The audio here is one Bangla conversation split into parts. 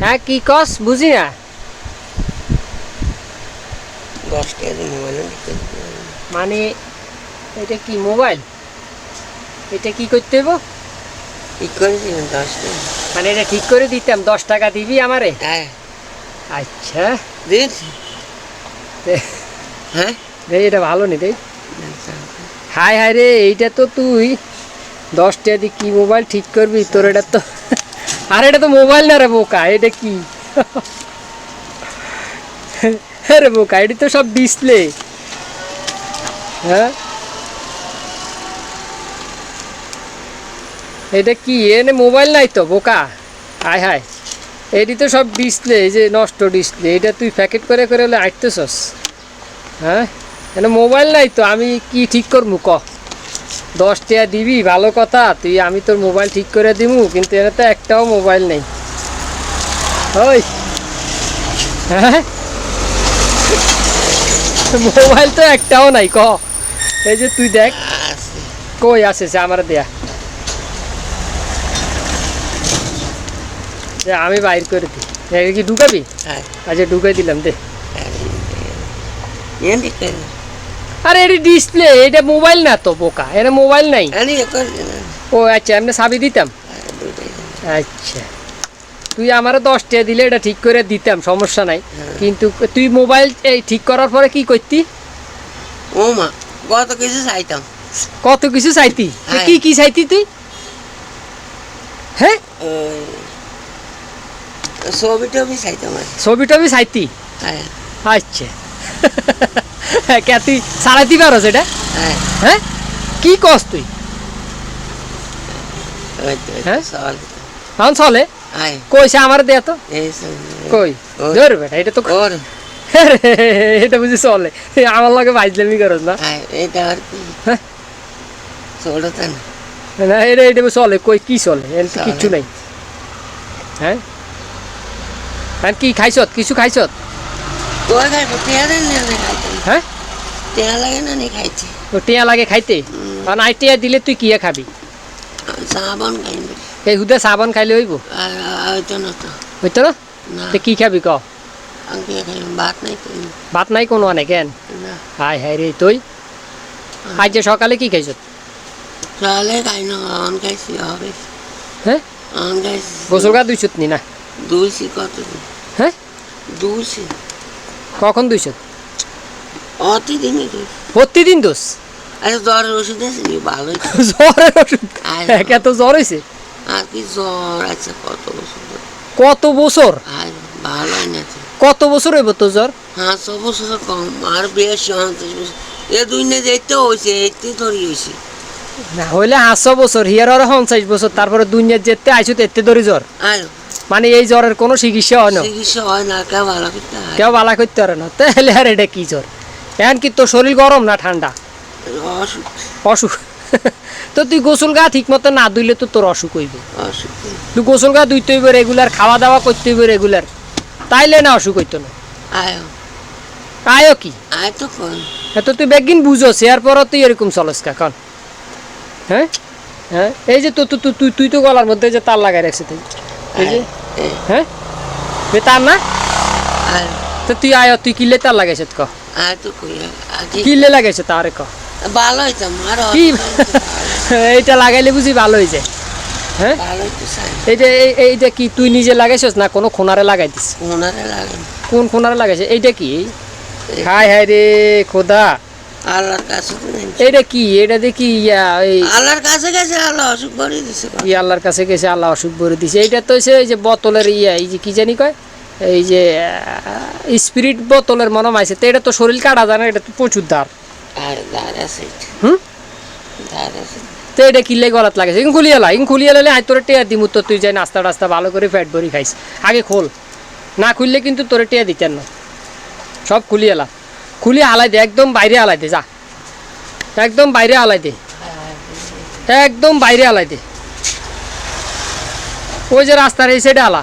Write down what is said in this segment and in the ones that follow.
হ্যাঁ কি কস? বুঝি না। মানে এটা কি মোবাইল এটা কি করতে হইব? ঠিক করেছিলেন দশ মানে এটা ঠিক করে দিতাম দশ টাকা দিবি আমারে? হ্যাঁ। আচ্ছা। হ্যাঁ? এটা ভালো নি দেই। হাই হাই রে এইটা তো তুই। দশ টাকা দিয়ে কি মোবাইল ঠিক করবি? তোর এটা তো আর এটা তো মোবাইল না রে বোকা, এটা কি? আরে বোকা, এটা তো সব ডিসপ্লে হ্যাঁ? এটা কি? এনে মোবাইল নাই তো, বোকা। হায় হায়। এটি তো সব ডিসপ্লে এই যে নষ্ট ডিসপ্লে এটা তুই প্যাকেট করে করে হলে আঁটতেছস হ্যাঁ? এনে মোবাইল নাই তো, আমি কি ঠিক করব? ক। দশ টাকা দিবি ভালো কথা তুই আমি তোর মোবাইল ঠিক করে দিমু কিন্তু এনে একটাও মোবাইল নেই। ওই। হ্যাঁ? মোবাইল তো একটাও নাই ক? এই যে তুই দেখ কই আছে সে আমার দেয়া? যে আমি বাইর করে দিই। কি ঢুকাবি? আচ্ছা ঢুকাই দিলাম দে। আরে এটা ডিসপ্লে এটা মোবাইল না তো বোকা এটা মোবাইল নাই। ও আচ্ছা আমি সাবি দিতাম। আচ্ছা। তুই আমার দশ দিলে এটা ঠিক করে দিতাম সমস্যা নাই। হ্যাঁ। কিন্তু তুই মোবাইল এই ঠিক করার পরে কি করতি? ও মা কত কিছু চাইতাম। কত কিছু চাইতি? কি হ্যাঁ। কি চাইতি তুই? হ্যাঁ? ছবি টবি চাইতাম ছবি টবি চাইতি? হ্যাঁ। আচ্ছা। কে তুই চালাইতে পারো সেটা হ্যাঁ কি কস তুই হ্যাঁ? চলে কইছে আমার দেয়া তো কই ধর বেটা এটা তো ওর এটা বুঝি চলে আমার লগে বাইজলামি করস না এটা আর কি? না না এটা এটা চলে কই কি চলে এর কিচ্ছু নাই হ্যাঁ আর কি খাইছত কিছু খাইছত হ্যাঁ? টেয়া লাগে না নি টিয়া লাগে খাইতে? কারণ আই টিয়া দিলে তুই কিয়া খাবি? সাবান এই হুদে সাবান খাইলে হইব? হইতো না। তো কি খাবি ভাত নাই ভাত নাই কোনো হাই হাই রে তুই? আজ সকালে কি খাইছ? সকালে খাই না অন খাইছি হবে হ্যাঁ? অন খাইছি। গোসল গা দুইছত নি না? দুইছি কত হ্যাঁ? দুইছি কখন দুইছত অতি দিনই প্রতিদিন দোষ? জ্বরের ওষুধ আছে নি ভালোই। তো। জ্বরের ওষুধ? আয় এত জ্বর হয়েছে আর কি জ্বর আছে কত কত বছর? না কত বছর হইব তো জ্বর? হ্যাঁ বছর কম আর বেশি অন্তর বছর। এ দুই না যেতে হয়েছে একটু ধরি হয়েছে না হইলে হাঁসশো বছর হিয়ার আর পঞ্চাশ বছর তারপরে দুনিয়ার যেতে আইসো এতে ধরে জ্বর। আর মানে এই জ্বরের কোনো চিকিৎসা হয় না। চিকিৎসা হয় না কেউ ভালো করতে কেউ বালা করতে পারে না। তাহলে আর এটা কি জ্বর? এখন কি তোর শরীর গরম না ঠান্ডা? অসুখ। অসুখ। তো তুই গোসল গা ঠিক মতো না ধুইলে তো তোর অসুখ হইবে। তুই গোসল গা ধুইতে হইব রেগুলার খাওয়া দাওয়া করতে হইব রেগুলার তাইলে না অসুখ হইতো না। আয়। কি? আয় তো কোন এত তুই বেগিন বুঝো এরপরও তুই এরকম চলস কাকন হ্যাঁ? হ্যাঁ? এই যে তো তুই তুই তো গলার মধ্যে যে তার লাগাই রাখছিস তুই। এই যে? হ্যাঁ তার না? তো তুই আয় তুই কিলে তার লাগাইছ ক। কিলে লাগাইছ তারে ক। ভালো হইতাম আর কি? এইটা লাগাইলে বুঝি ভালো হয়ে যায় হ্যাঁ হইতে এইটা এই- এইটা কি তুই নিজে লাগাইছস না কোনো খোনারে লাগাই দিস। কোন খোনারে লাগাইছে? এইটা কি? হাই হাই রে খোদা। আল্লাহর কাছে। এইটা কি? এটা দেখি ইয়া এই আল্লাহর কাছে গেছে আল্লাহ অসুখ ভরিয়ে দিছে। ই আল্লাহর কাছে গেছে আল্লাহ অসুখ ভরে দিছে। এইটা তো এই যে বোতলের ইয়া এই যে কি জানি কয়? এই যে স্পিরিট বোতলের মনে মাইছে তো এটা তো শরীর কাটা যায় না এটা তো প্রচুর ধার আছে হুম? আছে। তো এটা কিনলে গলাত লাগাইছে ইং খুলিয়ে লা ইং খুলিয়ে লালে আয় তোরে টিয়া দিমু তো তুই যাই নাস্তা টাস্তা ভালো করে ফ্যাট ভরি খাইস। আগে খোল। না খুললে কিন্তু তোরে টিয়া দিতেন না। সব খুলিয়ে লা। খুলিয়ে আলাই দে, একদম বাইরে আলাই দে, যা। একদম বাইরে আলাই দে। একদম বাইরে আলাই দে। ওই যে রাস্তার এই সাইডে আলা।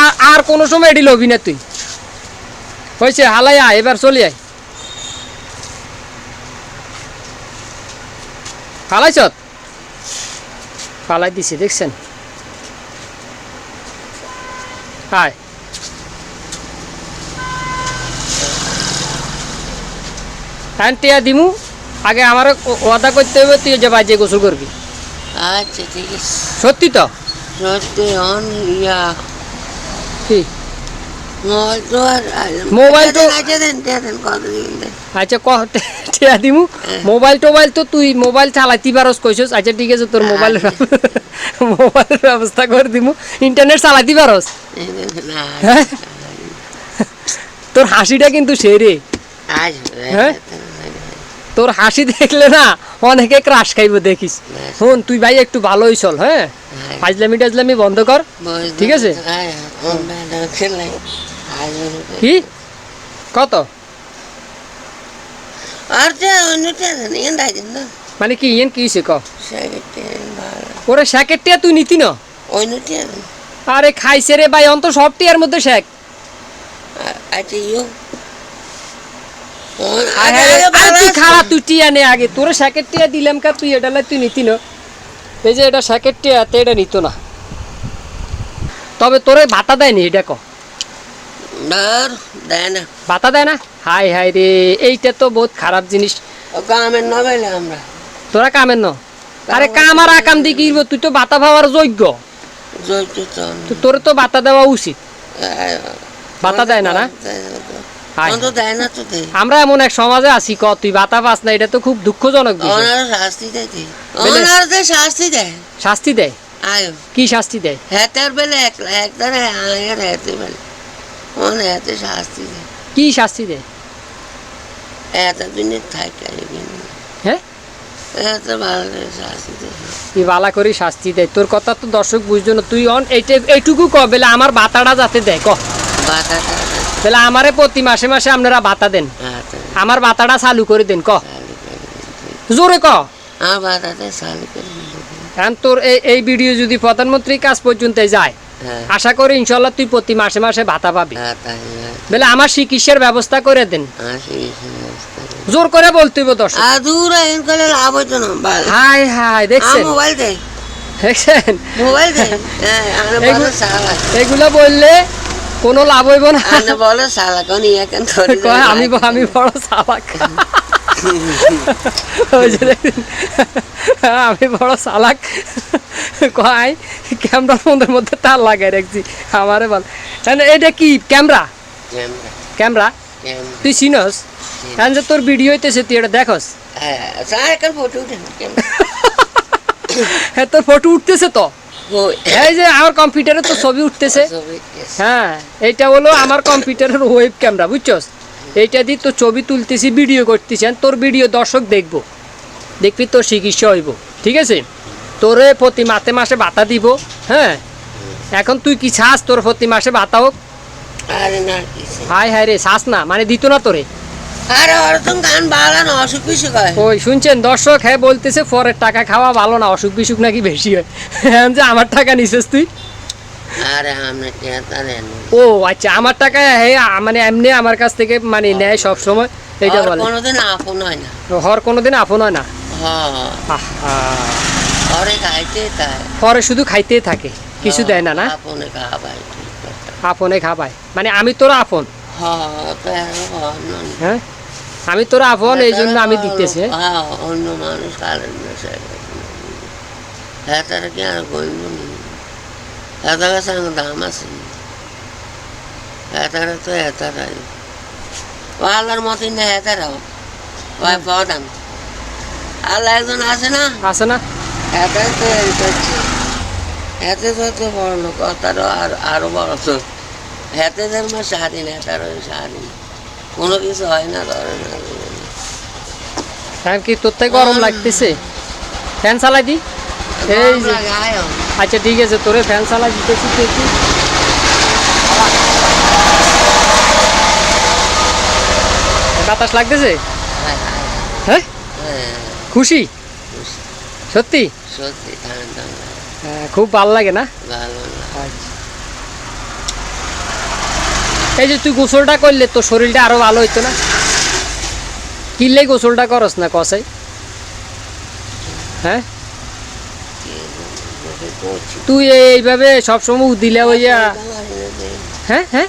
আর আর কোনো সময় এটি লবি না তুই। হয়েছে হালাই আয়, এবার চলে আয়। ফালাইছত ফালাই দিছে, দেখছেন? হায় হ্যাঁ টিয়া দিমু। আগে আমার ওয়াদা করতে হবে তুই যে বাজে গোসল করবি। আচ্ছা ঠিক আছে। সত্যি তো? সত্যি অন ইয়া। কি? মোবাইল তো টিয়া আচ্ছা দিমু। মোবাইল টোবাইল তো তুই মোবাইল চালাইতে পারস কইছস। আচ্ছা ঠিক আছে তোর মোবাইলের মোবাইলের ব্যবস্থা করে দিমু। ইন্টারনেট চালাইতে পারস? হ্যাঁ? তোর হাসিটা কিন্তু সেরে হ্যাঁ? তোর হাসি দেখলে না অনেকে ক্রাশ খাইব দেখিস। শুন তুই ভাই একটু ভালোই চল হ্যাঁ? ফাজলামি টাজলামি বন্ধ কর ঠিক আছে? কি? কত? আর যে অন্যটা দেন এন দাই দেন না মানে কি ইয়েন কি হইছে ক? সেটা ভালো ওরে তুই নিতি না? আরে খাইছে রে ভাই অন্ত সব টিয়ার মধ্যে শেখ আচ্ছা আরে তুই খারাপ তুই টিয়া নে আগে। তোরে শ্যাকের টিয়া দিলাম কা তুই এটা তুই নিতি না। এই যে এটা শ্যাকের টিয়া তে এটা নিত না। তবে তোরে ভাতা দেয়নি এটা ক। দেয় না। ভাতা দেয় না? হাই হাই রে এইটা তো বহুত খারাপ জিনিস। কামের নবেলে আমরা। তোরা কামের ন? আরে কাম আর আকাম দিয়ে কি করব? তুই তো বাতা পাওয়ার যোগ্য। তোরে তো বাতা দেওয়া উচিত। বাতা দেয় না না? হায়। আমরা এমন এক সমাজে আছি ক তুই বাতা পাস না এটা তো খুব দুঃখজনক শাস্তি দেয় তো শাস্তি দেয়। শাস্তি দেয়? কি শাস্তি দেয়? হেতের বেলে একলা আয়ের হেতে বেলে। ওন হেতে শাস্তি দেয়। কি শাস্তি দেয়? থাকে হ্যাঁ? এত শাস্তি দেয়। বালা করি শাস্তি দেয়। তোর কথা তো দর্শক বুঝছ না তুই অন এইটা এইটুকু ক বেলে আমার বাতাটা যাতে দেয় ক। বেলে আমারে প্রতি মাসে মাসে আপনারা বাতা দেন। আমার বাতাটা চালু করে দেন ক। জোরে ক। কারণ তোর এই এই ভিডিও যদি প্রধানমন্ত্রীর কাজ পর্যন্ত যায় হ্যাঁ। আশা করি ইনশাল্লাহ তুই প্রতি মাসে মাসে ভাতা পাবি। বেলে আমার চিকিৎসার ব্যবস্থা করে দেন। জোর করে বলতে হইব দর্শক। হাই হাই দেখছেন? দেখছেন? হ্যাঁ এগুলো বললে কোনো লাভ হইব না। বলে সালা কোন কেন ধরে কয় আমি আমি বড় যে আমি বড় চালাক কয় ক্যামেরা মধ্যে মধ্যে তার লাগাই রাখছি। আমারে বল। এটা কি? ক্যামেরা? ক্যামেরা। তুই চিনস? এখন যে তোর ভিডিও হইতেছে তুই এটা দেখস? হ্যাঁ হ্যাঁ তোর ফটো উঠতেছে তো। এই যে আমার কম্পিউটারে তো ছবি উঠতেছে। হ্যাঁ এইটা হলো আমার কম্পিউটারের ওয়েব ক্যামেরা বুঝছস? এইটা দিয়ে তোর ছবি তুলতেছি ভিডিও করতেছি। তোর ভিডিও দর্শক দেখব। দেখবি তোর চিকিৎসা হইব ঠিক আছে? তোরে প্রতি মাসে মাসে ভাতা দিব হ্যাঁ? এখন তুই কি ছাস তোর প্রতি মাসে ভাতা হোক? আরে না কিছু হাই হাই রে ছাস না মানে দিত না তোরে। আরে ওর তো গান বাগান অসুখ বিসুখ হয়। ওই শুনছেন দর্শক হ্যাঁ বলতেছে পরের টাকা খাওয়া ভালো না অসুখ বিসুখ নাকি বেশি হয়। এখন যে আমার টাকা নিছিস তুই? আরে কেতা ও আচ্ছা আমার টাকা হ্যাঁ মানে এমনি আমার কাছ থেকে মানে নেয় সব সময় এইটা বলে। কোনোদিন আপন হয় না। হর কোনোদিন আপন হয় না? হ্যাঁ খাইতে তাই। শুধু খাইতেই থাকে কিছু দেয় না না? আপনে খাবাই। আপনে খাবায় মানে আমি তোর আপন? হ্যাঁ হয় না। হ্যাঁ? আমি তোর আপন এই জন্য আমি দিতেছি। হ্যাঁ? হ্যাঁ অন্য মানুষ কালের নেশা হ্যাঁ তারা কি আর হ্যাঁ তার সঙ্গে দাম আছে হ্যাঁ তারা তো হ্যাঁ তারাই আল্লাহর মতই না হ্যাঁ তারাও ভাই পাওয়াম আল্লাহ একজন আছে না? আছে না? এটাই তৈরি করছে। এতে তো বড় লোক তারও আর আরও বড় তো হেতে ধর্ম স্বাধীন হেতারও স্বাধীন কোনো কিছু হয় না ধরে না। এখন কি তোর থেকে গরম লাগতেছে? ফ্যান চালাই দি। এই যে। আচ্ছা ঠিক আছে তোরে ফ্যান চালাই দিতেছি একটু। বাতাস লাগতেছে? হ্যাঁ খুশি? সত্যি? সত্যি হ্যাঁ, খুব ভালো লাগে না? ভালো আচ্ছা। এই যে তুই গোসলটা করলে তোর শরীরটা আরও ভালো হইতো না? কিনলেই গোসলটা করস না কসাই? হ্যাঁ? তুই এইভাবে সবসময় দিলে হইয়া হ্যাঁ হ্যাঁ?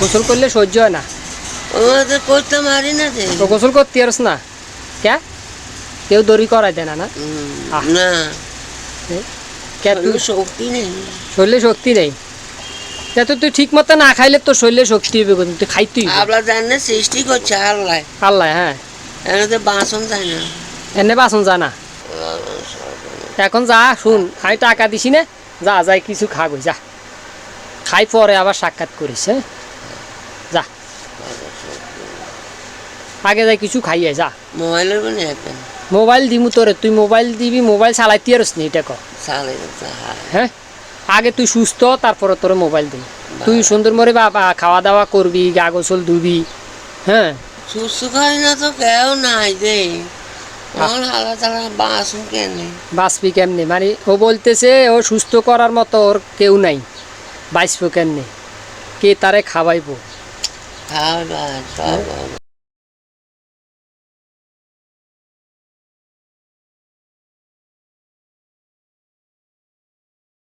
গোসল করলে সহ্য হয় না? তো গোসল করতে পারস না? কে কেউ দড়ি করাই দেয় না না? শক্তি নেই। শরীরে শক্তি নেই? তা তো তুই ঠিক মতো না খাইলে তোর শরীরে শক্তি হবে কোথায়? তুই খাইতেই। আপনার জানে সৃষ্টি করছে আল্লাহ। আল্লাহ হ্যাঁ। এনে বাসন যায় না। এনে বাসন জানা এখন যা শুন আমি টাকা দিছি না যা যাই কিছু খা গই যা। খাই পরে আবার সাক্ষাৎ করিস হ্যাঁ। যা। আগে যাই কিছু খাইয়ে যা। মোবাইলের মানে মোবাইল দিমু তোরে তুই মোবাইল দিবি মোবাইল চালাইতে পারস নি এটা সালে হ্যাঁ? আগে তুই সুস্থ তারপরে তোর মোবাইল দিবি তুই সুন্দর মরে বাবা খাওয়া দাওয়া করবি গা গোসল ধুবি হ্যাঁ? সুস্থ খাই না তো কেউ নাই কেনে বাঁচবি কেমনে? মানে ও বলতেছে ও সুস্থ করার মতো ওর কেউ নাই। বাঁচবো কেমনে? কে তারে খাওয়াইবো?